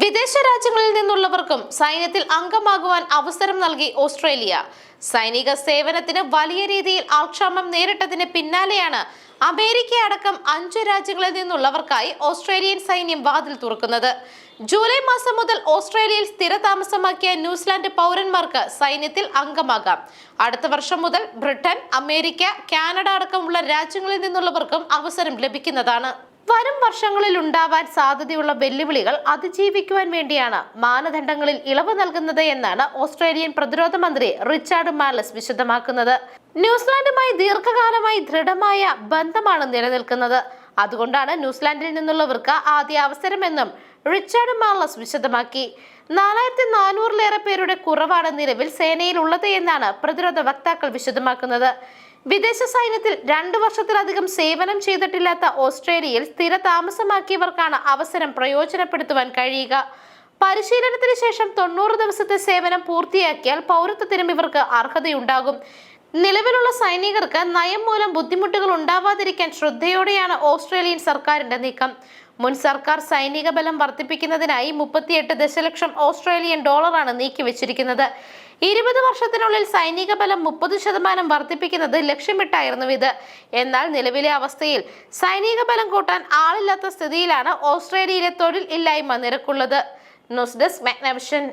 വിദേശ രാജ്യങ്ങളിൽ നിന്നുള്ളവർക്കും സൈന്യത്തിൽ അംഗമാകുവാൻ അവസരം നൽകി ഓസ്ട്രേലിയ. സൈനിക സേവനത്തിന് വലിയ രീതിയിൽ ആക്ഷേപം നേരിട്ടതിന് പിന്നാലെയാണ് അമേരിക്ക അടക്കം അഞ്ചു രാജ്യങ്ങളിൽ നിന്നുള്ളവർക്കായി ഓസ്ട്രേലിയൻ സൈന്യം വാതിൽ തുറക്കുന്നത്. ജൂലൈ മാസം മുതൽ ഓസ്ട്രേലിയയിൽ സ്ഥിരതാമസമാക്കിയ ന്യൂസിലാൻഡ് പൗരന്മാർക്ക് സൈന്യത്തിൽ അംഗമാകാം. അടുത്ത വർഷം മുതൽ ബ്രിട്ടൻ അമേരിക്ക കാനഡ അടക്കമുള്ള രാജ്യങ്ങളിൽ നിന്നുള്ളവർക്കും അവസരം ലഭിക്കുന്നതാണ്. വരും വർഷങ്ങളിൽ ഉണ്ടാവാൻ സാധ്യതയുള്ള വെല്ലുവിളികൾ അതിജീവിക്കുവാൻ വേണ്ടിയാണ് മാനദണ്ഡങ്ങളിൽ ഇളവ് നൽകുന്നത് എന്നാണ് ഓസ്ട്രേലിയൻ പ്രതിരോധ മന്ത്രി റിച്ചാർഡ് മാലസ് വിശദമാക്കുന്നത്. ന്യൂസിലാൻഡുമായി ദീർഘകാലമായി ദൃഢമായ ബന്ധമാണ് നിലനിൽക്കുന്നത്. അതുകൊണ്ടാണ് ന്യൂസിലാൻഡിൽ നിന്നുള്ളവർക്ക് ആദ്യ അവസരമെന്നും റിച്ചാർഡ് മാർലസ് വിശദമാക്കി. നാലായിരത്തി നാനൂറിലേറെ പേരുടെ കുറവാണ് നിലവിൽ സേനയിൽ ഉള്ളത് എന്നാണ് പ്രതിരോധ വക്താക്കൾ വിശദമാക്കുന്നത്. വിദേശ സൈന്യത്തിൽ രണ്ടു വർഷത്തിലധികം സേവനം ചെയ്തിട്ടില്ലാത്ത ഓസ്ട്രേലിയയിൽ സ്ഥിര താമസമാക്കിയവർക്കാണ് അവസരം പ്രയോജനപ്പെടുത്തുവാൻ കഴിയുക. പരിശീലനത്തിന് ശേഷം തൊണ്ണൂറ് ദിവസത്തെ സേവനം പൂർത്തിയാക്കിയാൽ പൗരത്വത്തിനും ഇവർക്ക് അർഹതയുണ്ടാകും. നിലവിലുള്ള സൈനികർക്ക് നയം മൂലം ബുദ്ധിമുട്ടുകൾ ഉണ്ടാവാതിരിക്കാൻ ശ്രദ്ധയോടെയാണ് ഓസ്ട്രേലിയൻ സർക്കാരിന്റെ നീക്കം. മുൻ സർക്കാർ സൈനിക ബലം വർദ്ധിപ്പിക്കുന്നതിനായി മുപ്പത്തിയെട്ട് ദശലക്ഷം ഓസ്ട്രേലിയൻ ഡോളറാണ് നീക്കിവെച്ചിരിക്കുന്നത്. ഇരുപത് വർഷത്തിനുള്ളിൽ സൈനിക ബലം മുപ്പത് ശതമാനം വർദ്ധിപ്പിക്കുന്നത് ലക്ഷ്യമിട്ടായിരുന്നു ഇത്. എന്നാൽ നിലവിലെ അവസ്ഥയിൽ സൈനിക ബലം കൂട്ടാൻ ആളില്ലാത്ത സ്ഥിതിയിലാണ് ഓസ്ട്രേലിയയിലെ തൊഴിൽ ഇല്ലായ്മ നിരക്കുള്ളത്. News desk Magnavision.